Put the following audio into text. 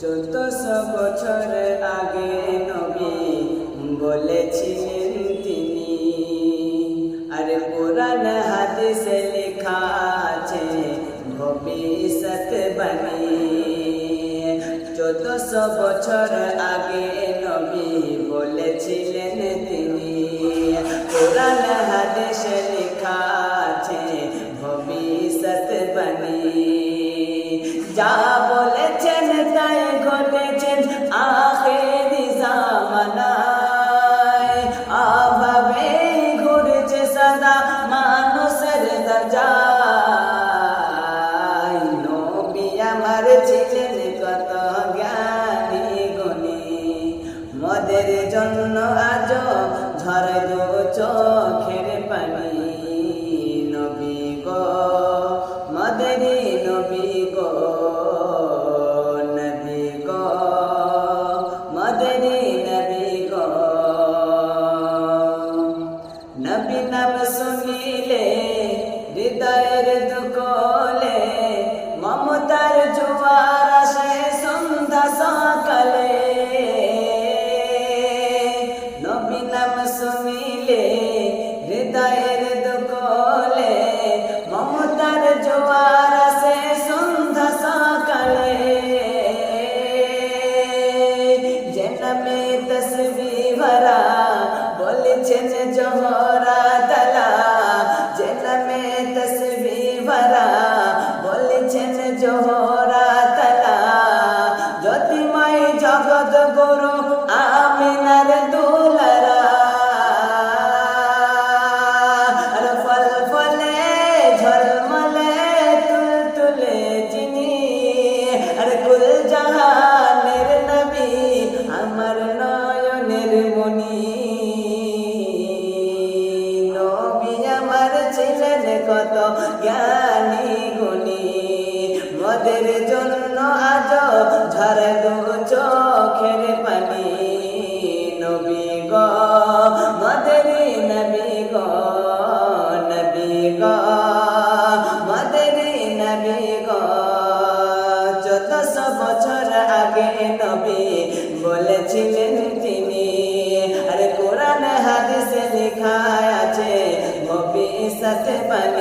চোদ্দশো বছর আগে নবী বলেছিলেন তিনি। আর কোরআন হাদিসে লেখা আছে, ভবিষ্যৎ বাণী। চোদ্দশো বছর আগে নবী বলেছিলেন তিনি। কোরআন হাদিসে লেখা আছে, ভবিষ্যৎ বাণী। যা আমার ছিলেন কত জ্ঞানী গুণী। মদের জন্য আজ ঝরে দু চোখের পানি। নবী গো, মদেরি নবী গো নবী গো, মদেরি নবী গো। নবী নাম শুনিলে হৃদয়ের দুকলে মমতার জোয়ার আসে সন্ধ্যা সকালে। নবী নাম শুনিলে হৃদয়ের দুকলে মমতার জোয়ার আসে সন্ধ্যা সকালে। জনমে তসবি ভরা বলেছেন জহরা ছিলেন কত জ্ঞানী গুণী। মদের জন্য আজ ঝরে দু চোখের পানি। নবী গ, মদেরি নবী গ নবী গ, মদেরি নবী গ। চোদ্দশো বছর আগে নবী বলেছিলেন